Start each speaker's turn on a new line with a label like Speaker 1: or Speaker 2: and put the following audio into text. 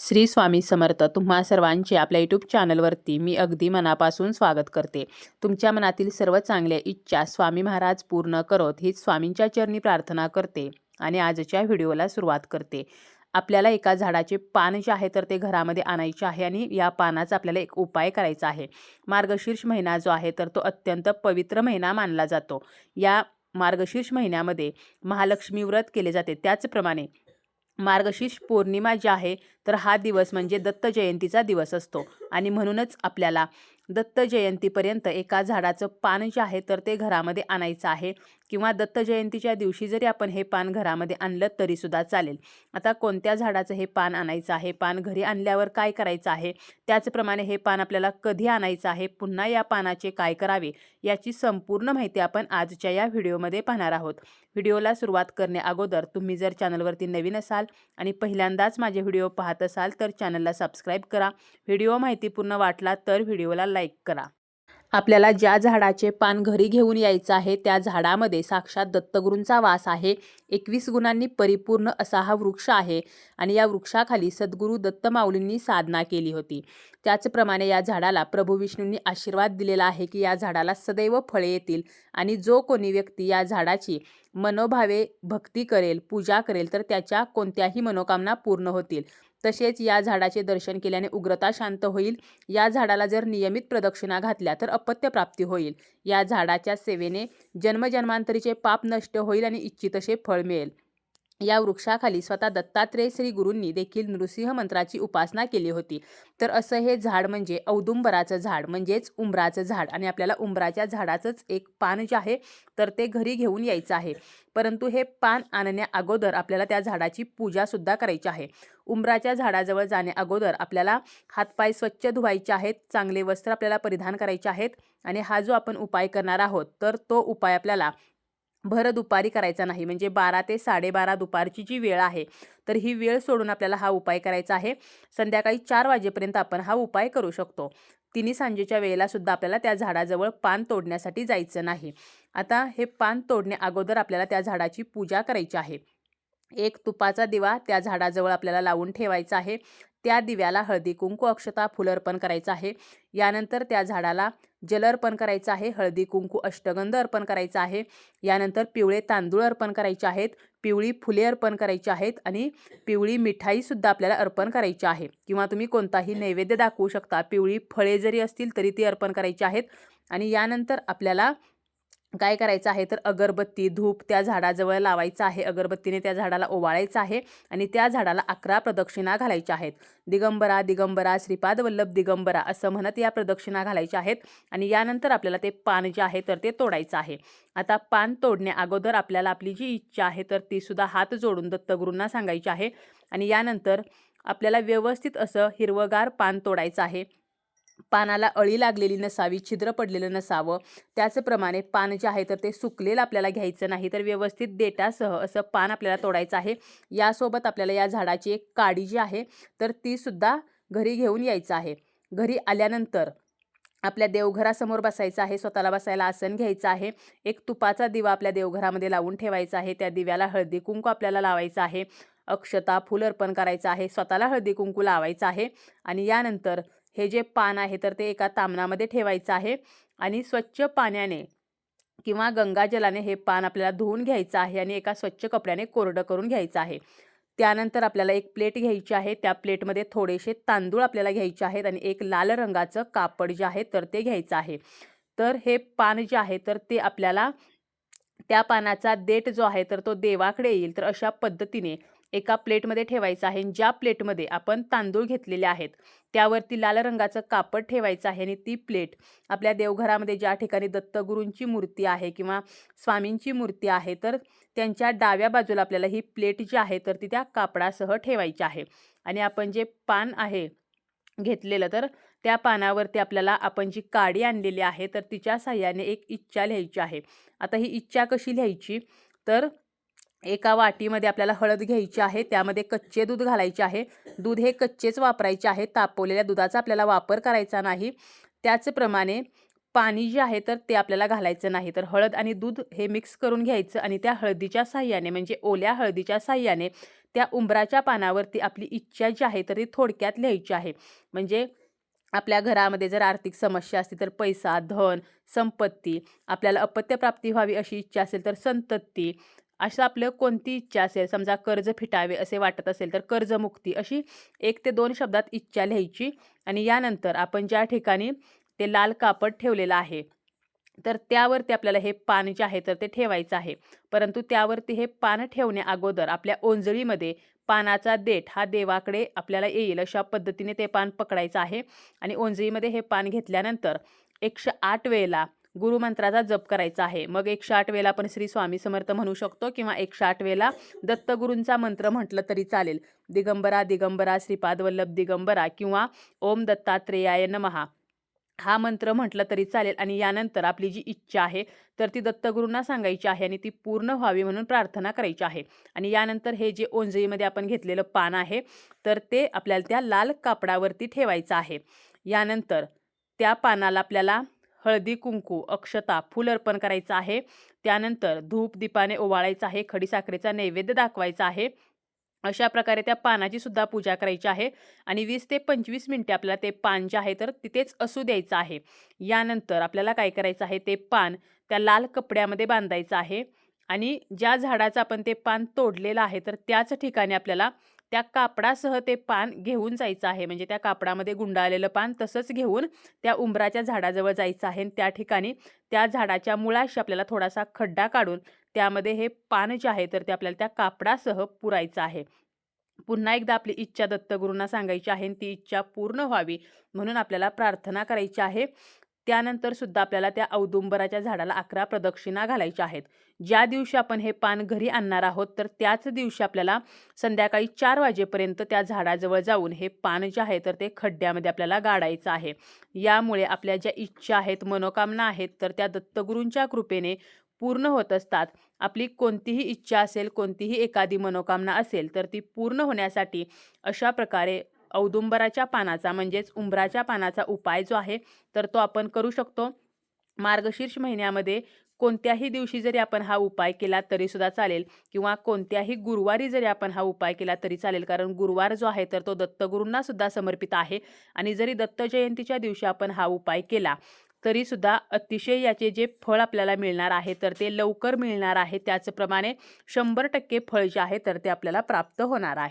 Speaker 1: श्री स्वामी समर्थ तुम्हा सर्वांचे आपल्या यूट्यूब चॅनलवरती मी अगदी मनापासून स्वागत करते. तुमच्या मनातील सर्व चांगल्या इच्छा स्वामी महाराज पूर्ण करत हीच स्वामींच्या चरणी प्रार्थना करते आणि आजच्या व्हिडिओला सुरुवात करते. आपल्याला एका झाडाचे पान जे आहे तर ते घरामध्ये आणायचे आहे आणि या पानाचा आपल्याला एक उपाय करायचा आहे. मार्गशीर्ष महिना जो आहे तर तो अत्यंत पवित्र महिना मानला जातो. या मार्गशीर्ष महिन्यामध्ये महालक्ष्मी व्रत केले जाते. त्याचप्रमाणे मार्गशीर्ष पौर्णिमा जी आहे तर हा दिवस म्हणजे दत्त जयंतीचा दिवस असतो. आणि म्हणूनच आपल्याला दत्त जयंतीपर्यंत एका झाडाचं पान जे आहे तर ते घरामध्ये आणायचं आहे. किंवा दत्त जयंतीच्या दिवशी जरी आपण हे पान घरामध्ये आणलं तरीसुद्धा चालेल. आता कोणत्या झाडाचं हे पान आणायचं आहे? पान घरी आणल्यावर काय करायचं आहे? त्याचप्रमाणे हे पान आपल्याला कधी आणायचं आहे? पुन्हा या पानाचे काय करावे? याची संपूर्ण माहिती आपण आजच्या या व्हिडिओमध्ये पाहणार आहोत. व्हिडिओला सुरुवात करणे अगोदर तुम्ही जर चॅनलवरती नवीन असाल आणि पहिल्यांदाच माझे व्हिडिओ पाहत असाल तर चॅनलला सबस्क्राईब करा. व्हिडिओ माहितीपूर्ण वाटला तर व्हिडिओला लाईक करा. आपल्याला ज्या झाडाचे पान घरी घेऊन यायचं आहे त्या झाडामध्ये साक्षात दत्तगुरूंचा वास आहे. एकवीस गुणांनी परिपूर्ण असा हा वृक्ष आहे आणि या वृक्षाखाली सद्गुरू दत्त माऊलींनी साधना केली होती. त्याचप्रमाणे या झाडाला प्रभू विष्णूंनी आशीर्वाद दिलेला आहे की या झाडाला सदैव फळे येतील आणि जो कोणी व्यक्ती या झाडाची मनोभावे भक्ती करेल पूजा करेल तर त्याच्या कोणत्याही मनोकामना पूर्ण होतील. तसेच या झाडाचे दर्शन केल्याने उग्रता शांत होईल. या झाडाला जर नियमित प्रदक्षिणा घातल्या तर अपत्य प्राप्ती होईल. या झाडाच्या सेवेने जन्मजन्मांतरीचे पाप नष्ट होईल आणि इच्छित असे फळ मिळेल. या वृक्षाखाली स्वतः दत्तात्रेय श्री गुरूंनी देखील नृसिंह मंत्राची उपासना केली होती. तर असं हे झाड म्हणजे औदुंबराचं झाड म्हणजेच उंबराचं झाड. आणि आपल्याला उंबराच्या झाडाचंच एक पान जे आहे तर ते घरी घेऊन यायचं आहे. परंतु हे पान आणण्या अगोदर आपल्याला त्या झाडाची पूजासुद्धा करायची आहे. उंबराच्या झाडाजवळ जाण्या अगोदर आपल्याला हातपाय स्वच्छ धुवायचे आहेत चांगले वस्त्र आपल्याला परिधान करायचे आहेत. आणि हा जो आपण उपाय करणार आहोत तर तो उपाय आपल्याला भर दुपारी करायचा नाही. म्हणजे बारा ते साडेबारा दुपारची जी वेळ आहे तर ही वेळ सोडून आपल्याला हा उपाय करायचा आहे. संध्याकाळी चार वाजेपर्यंत आपण हा उपाय करू शकतो. तिन्ही सांजेच्या वेळेला सुद्धा आपल्याला त्या झाडाजवळ पान तोडण्यासाठी जायचं नाही. आता हे पान तोडण्या अगोदर आपल्याला त्या झाडाची पूजा करायची आहे. एक तुपाचा दिवा त्या झाडाजवळ आपल्याला लावून ठेवायचा आहे. त्या दिव्याला हळदी कुंकू अक्षता फुल अर्पण करायचं आहे. यानंतर त्या झाडाला जल अर्पण करायचं आहे हळदी कुंकू अष्टगंध अर्पण करायचं आहे. यानंतर पिवळे तांदूळ अर्पण करायचे आहेत पिवळी फुले अर्पण करायची आहेत आणि पिवळी मिठाईसुद्धा आपल्याला अर्पण करायची आहे. किंवा तुम्ही कोणताही नैवेद्य दाखवू शकता पिवळी फळे जरी असतील तरी ती अर्पण करायची आहेत. आणि यानंतर आपल्याला काय करायचं आहे तर अगरबत्ती धूप त्या झाडाजवळ लावायचं आहे. अगरबत्तीने त्या झाडाला ओवाळायचं आहे आणि त्या झाडाला अकरा प्रदक्षिणा घालायच्या आहेत. दिगंबरा दिगंबरा श्रीपाद वल्लभ दिगंबरा असं म्हणत या प्रदक्षिणा घालायच्या आहेत आणि यानंतर आपल्याला ते पान जे आहे तर ते तोडायचं आहे. आता पान तोडण्या अगोदर आपल्याला आपली जी इच्छा आहे तर तीसुद्धा हात जोडून दत्तगुरूंना सांगायची आहे आणि यानंतर आपल्याला व्यवस्थित असं हिरवगार पान तोडायचं आहे. पानाला अळी लागलेली नसावी छिद्र पडलेलं नसावं त्याचप्रमाणे पान जे आहे तर ते सुकलेलं आपल्याला घ्यायचं नाही. तर व्यवस्थित देटासह असं पान आपल्याला तोडायचं आहे. यासोबत आपल्याला या झाडाची एक काडी जी आहे तर तीसुद्धा घरी घेऊन यायचं आहे. घरी आल्यानंतर आपल्या देवघरासमोर बसायचं आहे स्वतःला बसायला आसन घ्यायचं आहे. एक तुपाचा दिवा आपल्या देवघरामध्ये लावून ठेवायचा आहे. त्या दिव्याला हळदी कुंकू आपल्याला लावायचं आहे. अक्षता फुल अर्पण करायचं आहे. स्वतःला हळदी कुंकू लावायचं आहे. आणि यानंतर हे जे पान आहे तर ते एका तामणामध्ये ठेवायचं आहे आणि स्वच्छ पाण्याने किंवा गंगाजलाने हे पान आपल्याला धुवून घ्यायचं आहे आणि एका स्वच्छ कपड्याने कोरडं करून घ्यायचं आहे. त्यानंतर आपल्याला एक प्लेट घ्यायची आहे. त्या प्लेटमध्ये थोडेसे तांदूळ आपल्याला घ्यायचे आहेत आणि एक लाल रंगाचं कापड जे आहे तर ते घ्यायचं आहे. तर हे पान जे आहे तर ते आपल्याला त्या पानाचा देठ जो आहे तर तो देवाकडे येईल. तर अशा पद्धतीने एका प्लेटमध्ये ठेवायचं आहे ज्या प्लेटमध्ये आपण तांदूळ घेतलेले आहेत त्यावरती लाल रंगाचं कापड ठेवायचं आहे आणि ती प्लेट आपल्या देवघरामध्ये ज्या ठिकाणी दत्तगुरूंची मूर्ती आहे किंवा स्वामींची मूर्ती आहे तर त्यांच्या डाव्या बाजूला आपल्याला ही प्लेट जी आहे तर ती त्या कापडासह ठेवायची आहे. आणि आपण जे पान आहे घेतलेलं तर त्या पानावरती आपल्याला आपण जी काडी आणलेली आहे तर तिच्या साह्याने एक इच्छा लिहायची आहे. आता ही इच्छा कशी लिहायची? तर एका वाटीमध्ये आपल्याला हळद घ्यायची आहे त्यामध्ये कच्चे दूध घालायचे आहे. दूध हे कच्चेच वापरायचे आहे तापवलेल्या दुधाचा आपल्याला वापर करायचा नाही. त्याचप्रमाणे पाणी जे आहे तर ते आपल्याला घालायचं नाही. तर हळद आणि दूध हे मिक्स करून घ्यायचं आणि त्या हळदीच्या साह्याने म्हणजे ओल्या हळदीच्या साह्याने त्या उंबराच्या पानावरती आपली इच्छा जी आहे तर ती थोडक्यात लिहायची आहे. म्हणजे आपल्या घरामध्ये जर आर्थिक समस्या असतील तर पैसा धन संपत्ती आपल्याला अपत्यप्राप्ती व्हावी अशी इच्छा असेल तर संतती असं आपलं कोणती इच्छा असेल? समजा कर्ज फिटावे असे वाटत असेल तर कर्जमुक्ती अशी एक ते दोन शब्दात इच्छा लिहायची आणि यानंतर आपण ज्या ठिकाणी ते लाल कापड ठेवलेलं आहे तर त्यावरती आपल्याला हे पान जे आहे तर ते ठेवायचं आहे. परंतु त्यावरती हे पान ठेवण्या अगोदर आपल्या ओंजळीमध्ये पानाचा देठ हा देवाकडे आपल्याला येईल अशा पद्धतीने ते पान पकडायचं आहे आणि ओंजळीमध्ये हे पान घेतल्यानंतर एकशे आठ वेळेला गुरुमंत्राचा जप करायचा आहे. मग एकशे आठ वेळेला आपण श्री स्वामी समर्थ म्हणू शकतो किंवा एकशे आठ वेळेला दत्तगुरूंचा मंत्र म्हटलं तरी चालेल. दिगंबरा दिगंबरा श्रीपाद वल्लभ दिगंबरा किंवा ओम दत्तात्रेयाय नमहा हा मंत्र म्हटलं तरी चालेल आणि यानंतर आपली जी इच्छा आहे तर ती दत्तगुरूंना सांगायची आहे आणि ती पूर्ण व्हावी म्हणून प्रार्थना करायची आहे. आणि यानंतर हे जे ओंजळीमध्ये आपण घेतलेलं पान आहे तर ते आपल्याला त्या लाल कापडावरती ठेवायचं आहे. यानंतर त्या पानाला आपल्याला हळदी कुंकू अक्षता फूल अर्पण करायचं आहे. त्यानंतर धूप दीपाने ओवाळायचं आहे. खडीसाखरेचा नैवेद्य दाखवायचा आहे. अशा प्रकारे त्या पानाची सुद्धा पूजा करायची आहे. आणि वीस ते पंचवीस मिनटे आपल्याला ते पान जे आहे तर तिथेच असू द्यायचं आहे. यानंतर आपल्याला काय करायचं आहे ते पान त्या लाल कपड्यामध्ये बांधायचं आहे. आणि ज्या झाडाचं आपण ते पान तोडलेलं आहे तर त्याच ठिकाणी आपल्याला त्या कापडासह ते पान घेऊन जायचं आहे. म्हणजे त्या कापडामध्ये गुंडाळलेलं पान तसंच घेऊन त्या उंबराच्या झाडाजवळ जायचं आहे. आणि त्या ठिकाणी त्या झाडाच्या मुळाशी आपल्याला थोडासा खड्डा काढून त्यामध्ये हे पान जे आहे तर ते आपल्याला त्या कापडासह पुरायचं आहे. पुन्हा एकदा आपली इच्छा दत्तगुरूंना सांगायची आहे आणि ती इच्छा पूर्ण व्हावी म्हणून आपल्याला प्रार्थना करायची आहे. त्यानंतर सुद्धा आपल्याला त्या औदुंबराच्या झाडाला अकरा प्रदक्षिणा घालायच्या आहेत. ज्या दिवशी आपण हे पान घरी आणणार आहोत तर त्याच दिवशी आपल्याला संध्याकाळी चार वाजेपर्यंत त्या झाडाजवळ जाऊन हे पान जे आहे तर ते खड्ड्यामध्ये आपल्याला गाडायचं आहे. यामुळे आपल्या ज्या इच्छा आहेत मनोकामना आहेत तर त्या दत्तगुरूंच्या कृपेने पूर्ण होत असतात. आपली कोणतीही इच्छा असेल कोणतीही एखादी मनोकामना असेल तर ती पूर्ण होण्यासाठी अशा प्रकारे औदुंबराच्या पानाचा म्हणजेच उंबराच्या पानाचा उपाय जो आहे तर तो आपण करू शकतो. मार्गशीर्ष महिन्यामध्ये कोणत्याही दिवशी जरी आपण हा उपाय केला तरी सुद्धा चालेल किंवा कोणत्याही गुरुवारी जरी आपण हा उपाय केला तरी चालेल कारण गुरुवार जो आहे तर तो दत्तगुरूंना सुद्धा समर्पित आहे. आणि जरी दत्त जयंतीच्या दिवशी आपण हा उपाय केला तरीसुद्धा अतिशय याचे जे फळ आपल्याला मिळणार आहे तर ते लवकर मिळणार आहे. त्याचप्रमाणे शंभर टक्के फळ जे आहे तर ते आपल्याला प्राप्त होणार आहे.